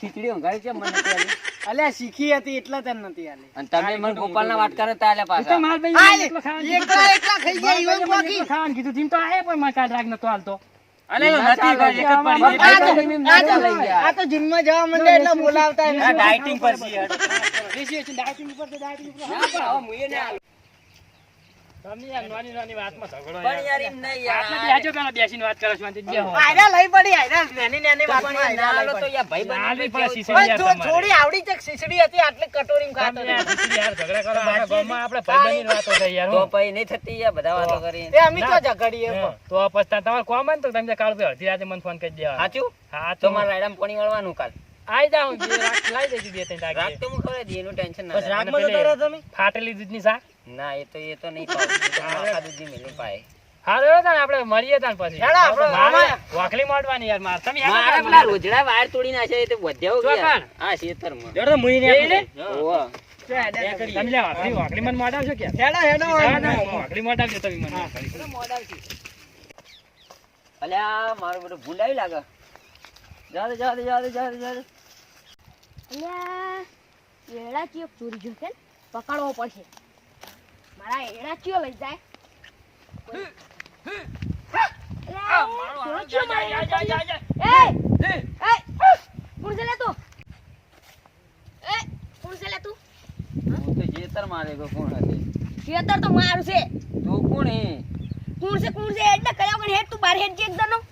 ખીચડી ઊંઘાડી છે મને અલ્યા શીખી હતી એટલે તને નથી આલી અને તમે મને ગોપાલના વાટકા નતા આલ્યા પાછા માર ભાઈ એકલો એકલા ખાઈ ગયા ઈવન બાકી. ખાવાનું કીધું જીમ તો આયે પણ મને કાલ રાગ નતો હાલતો અલે નથી ભાઈ, એક જ પડી આ. તો- તમે એમ આ તો- લઈ ગયા. આ તો જીમમાં જવા મંડે એટલે બોલાવતા ડાયટિંગ પર છે દેશી છે, ડાયટિંગ ઉપર તો ડાયટિંગ ઉપર. ના, પણ હવે મુએ ના આલું. તમે યાર નાની નાની વાતમાં ઝઘડો પણ યાર. યાર એમ નહીં આટલે યાર. બેસજો પેલા બેસીને વાત કરો છો, જે આયરા લઈ પડી આયરા નાની નાની વાતમાં આયરા આલો તો યાર ભાઈ નાની બંધ પણ કેવું યાર જો તમારે. થોડી આવડી છે ખીચડી હતી આટલી કટોરીમાં ખાતો યાર ઝઘડા કરો આપણા ગામમાં આપણે ભાઈબંધીની વાતો થઈ યાર તો હું. નહીં થતી યાર બધા વાતો કરી તે અમે તો ઝઘડીએ તો પછી તમારે કોમ ને તો તમે કાલ ભાઈ અડધી રાતે મને ફોન કરી દેવાનો. સાચું? હા તો મારા રાયડામ રાયડામાં પાણી વાળવાનું કાલ. આઈ જાઉં બે રાત લાઈ દેજો બે ત્રણ રાત રાખ તો હું ખબર હતી, એનું ટેન્શન ના બસ લેવાનું. રાગમાં જતા તમે. ફાટેલી દૂધની શાક. ના એ તો એ તો નહીં પાવું. એ તો હું. આખા દૂધની મેલી પાય. હા રહ્યો તાન આપણે મળીએ તાન પછી. હેડો આપણે વાકલી મોડવાની યાર માર. તમે હેડો પેલા રોજડા વાયર તોડી નાખ્યા એ તો ગયા. હા, ખેતરમાં. હેડો તો મુઈ ને એને? હોવે. તમે લે વાકલી વાકલી મને મોડાવશો કે હેડો હેડો વાકલી મોડાવજો તમે મને અલ્યા મારું બધું ભૂંડાઈ લાગે. જા જા દે, જા દે, જા જા દે. અલ્યા એડા ચિયો ચોરી ગયો છે પકડવો પડશે. મારા એડા ચિયો લઈ જાય. ખેતર મારે ગયો કોણ હતી ખેતર તો મારું છે. તું કોણ હે? કોણ છે કોણ છે? હેડ ને કયા હેડ? તું બાર હેડ જે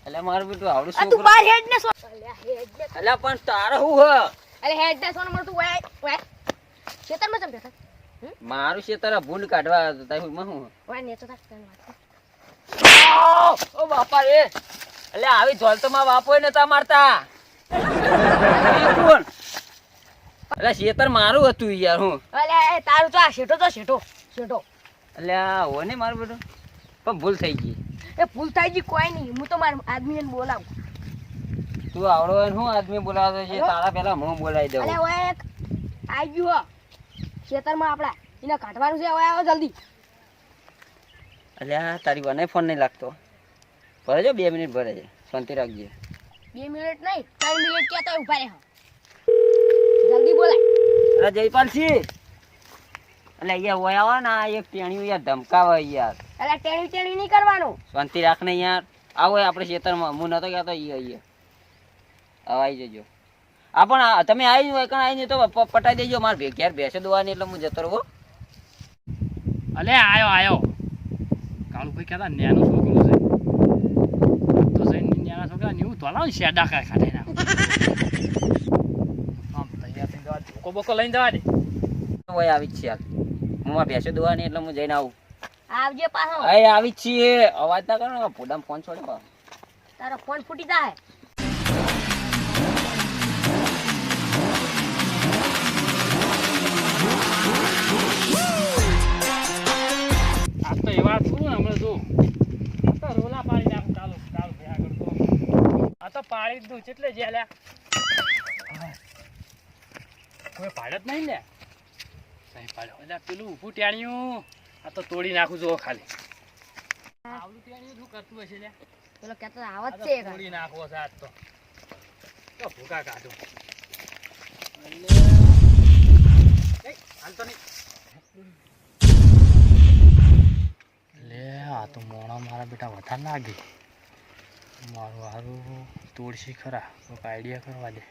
અલ્યા મારું બેટું આવડું તું બાર હેડ ને સો. અલ્યા હેડ ને. અલ્યા પણ તારો હું હ? અરે હેડ દે સોન મળતું વેય ખેતરમાં જમ બેઠા મારું ખેતર ભૂંડ કાઢવા તાઈ હું હું? વેય નેચો થાક તને વાત ઓ બાપા રે. એટલે આવી જોલ તો માં ને નતા મારતા. કોણ? અલ્યા ખેતર મારું હતું યાર હું. અલ્યા તારું તો આ શેઠો તો શેઠો શેઠો. અલ્યા હો ને મારું બેટું પણ ભૂલ થઈ ગઈ. એ ભૂલ થઈ ગઈ કોઈ નહીં. હું તો મારા આદમીને બોલાવું. તું આવડો હોય હું આદમી બોલાવતો છે તારા પેલા હું બોલાવી દઉં. અરે ઓય એક આઈ ગયું ખેતરમાં આપડા એને કાઢવાનું છે ઓય આવો જલ્દી. અલ્યા તારી વને ફોન નહીં લાગતો. ભરે જો બે મિનિટ ભરે છે. શાંતિ રાખજે. બે મિનિટ નહીં ત્રણ મિનિટ ક્યાં તો ઊભા રહે. જલ્દી બોલાય. અરે જયપાલસિંહ. એટલે અહીંયા ઓય આવો ને એક ટેણીયું યાર ધમકાવે યાર. અરે ટેણી ટેણી નહીં કરવાનું. શાંતિ રાખ ને યાર. આવો આપણે ખેતરમાં. હું નતો કહેતો અહીંયા હવે આવી જજો. આ પણ તમે આવી હોય કણ આવીને તો પટાઈ દેજો. મારે ભે- ઘેર બેસે દોવાની એટલે હું જતો રહું અલે આયો આયો. કાળુભાઈ કહેતા નેનો છોકરો છે. તો જઈને નેના છોકરા નેવું તો લાવ શેડા કાંઈ ખાટે ના આમ તૈયાર થઈને જવા દે. બોકો લઈને જવા દે. ઓય આવી જ છે હું મારે બેસે દોવાની એટલે હું જઈને આવું. આવજે પાછો. અહીં આવી જ છીએ. અવાજ ના કરો ને ફોન છોડ્યો તારો ફોન ફૂટી જાય. પાડી દીધું એટલે જે લ્યા કોઈ પાડે જ નહીં ને? નહીં પાડ્યો. એટલે પેલું ઊભું ટેણિયું આ તો તોડી નાખું જો ખાલી. આવડું ટેણિયું શું કરતું હશે લ્યા પેલો કહેતો આવત છે તોડી નાખવો છે આજ તો. તો ભૂકા કાઢું. લે આ તો મોણા મારા બેટા વધારે લાગે. મારું હારું. તોડશી ખરા. કોઈક આઈડિયા કરવા દે.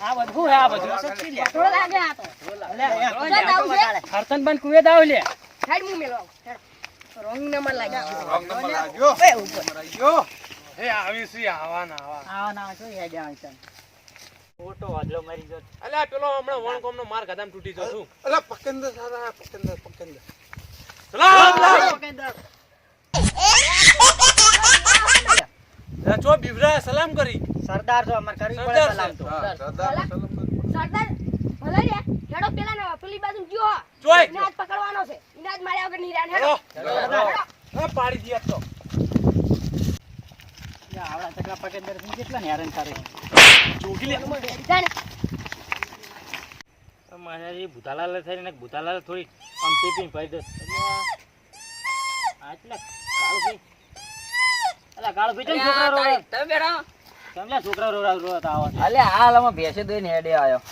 આ બધું આ બધું. થોડો લાગે આ તો. ક્યાં જાવું છે? હરતન બંધ કુએ દાવ લે. હેડ મું મેલો હેડ. રોંગ નંબર લાગી ગયો. આવા ના છો હેડ આવે છે ઓટો વાદળો મારી અલ્યા પેલો હમણાં વણકોમનો માર ગાદામાં તૂટી ગયો છું. અલા પકંદર સારા પકંદર પકંદર. અલ્યા ચો બીવરા સલામ કરી. સરદાર છો અમાર કરવી પડે સરદાર સલામ તો. સરદાર. સરદાર ભલે રે. હેડો પેલા ને પેલી બાજુ ગયો. જોય. આજ પકડવાનો છે. એને આજ માર્યા વગર નહીં હેડો. હેડો. હા પાડી દિયા તો. આવડા તકલા પકેન્દર કેટલા ને હેરાન કરે? જોગી લે. ને. મારે એ ભૂતાલાલ થઈને ભૂતાલાલ થોડી આમ ટીપીને પાડી દે. આટલા કાળુભાઈ અલા કાળુભાઈ કેમ છોકરા અલ્યા, રોવા તમે બેડા લે છોકરા રોવા રોવા આવો? અલે હાલ અમે ભેંસે દોઈને હેડે આવ્યો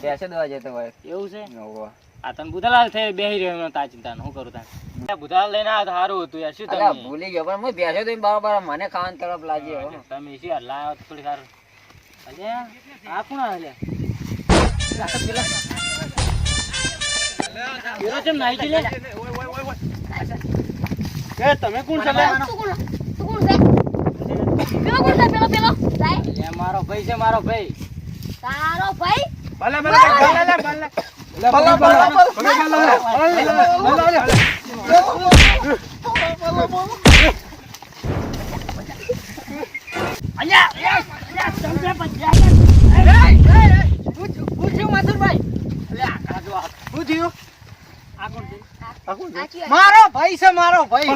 ભેસે દોવા જતો હોય. એવું છે? ઓહો. આ તને ભૂતાલાલ થઈ બેહી રહ્યો તા ચિંતા શું કરું તા ભૂતાલાલ લઈને આ સારું હતું યાર. શું તમે? ભૂલી ગયો પણ હું ભેંસે દોઈને બરાબર મને ખાવાની તરફ લાગી હો. તમે શું લાવ્યો થોડી સારું. અલ્યા આ કોણ આવે તમે કોણ છો મારો ભાઈ છે મારો ભાઈ તારો ભાઈ ભલે, ભલે, ભલે, ભલે, ભલે. ભલે, ભલે, ભલે, સાચી વાત. મારો ભાઈ છે મારો ભાઈ.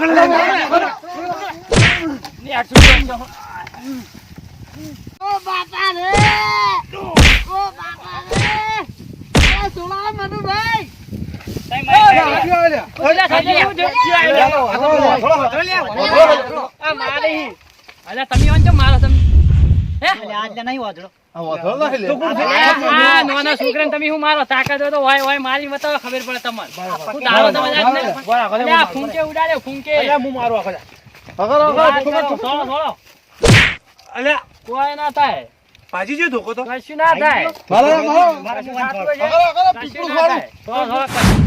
ઓ બાપા રે! ઓ બાપા રે! એ સોલા તમે મારો તમે. પાજી જે. ધોકો તો. કશું ના થાય.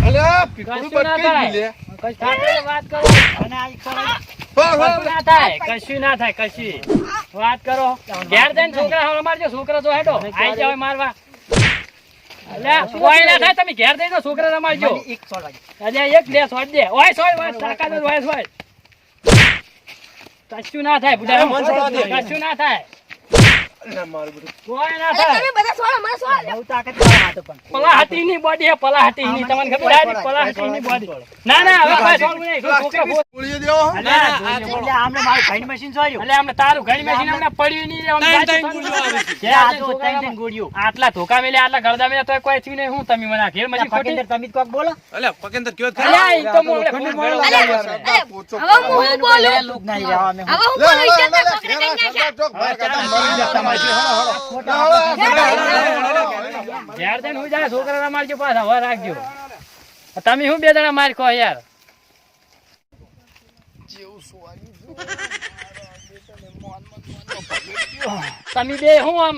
અલ્યા પીપળું બટકે જ મિલે. કશું વાત કરો. અને આ ના થાય કશું ના થાય કશું. વાત કરો. ઘેર જઈને છોકરા હાલો મારજો છોકરા તો હેડો. આઈ જાવ મારવા. અલ્યા કોઈ ના થાય તમે ઘેર જઈને છોકરા રમાડજો. મને એક બે સોડ દે ઓય સોય તાકાત હોય સોય. કશું ના થાય. કશું ના થાય. અલ્યા, મારું બધું. કોઈ ના થાય તમે બધા સોળો મને સોળો બહુ તાકાત વાળા હતો પણ. પલા હાથીની બોડી હે પલા હાથીની તમને ખબર ડાયરેક્ટ પલા હાથીની બોડી ના ના હવે ભાઈ સોળવું નહીં છોકરા બોલ દેવો હો. એટલે આમને મારું ભાઈનું machine જોયું. અલ્યા અમને તારું ઘડી મેશીન અમને પડ્યું નહીં અમને ત્રણ બાજુ આવે છે. આ જઈને ત્રણ ત્રણ આટલા ધોકા મેલે આટલા ગળદા મેલે તો કોઈ થયું નહીં હું તમે મને ઘેર મજી ખોટી પકેન્દર તમે કોક બોલો અલ્યા, પકેન્દર કયો થાય? અલ્યા તો મોળે ફોન. અલે, હવે હું બોલું નહીં જવા અમે. હવે હું બોલું લે, પકડી ઘેરા કઈ નાખ્યા હું જાય છોકરા મારજો પાછા હવે રાખજો. તમે શું બે જણા માર કહો યાર? તમે બે હું આમ?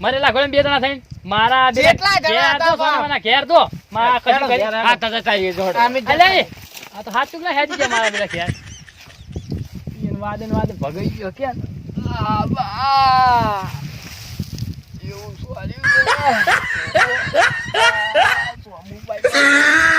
મારે ઘોડે બે જણા થઈને મારા બે ઘેર તો સોનાના ઘેર તો મારા કશું કરી આ તો જતા રહીએ જોડે. આ તો હાથ ચૂકલા હેડી ગયા મારા બેટા ઘેર? વાદન વાદન ભગાઈ ગયો ક્યાં આબા એવું સ્વાલ્યું છે